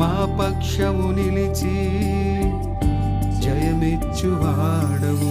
మా పక్షము నిలిచి జయమిచ్చువాడవు.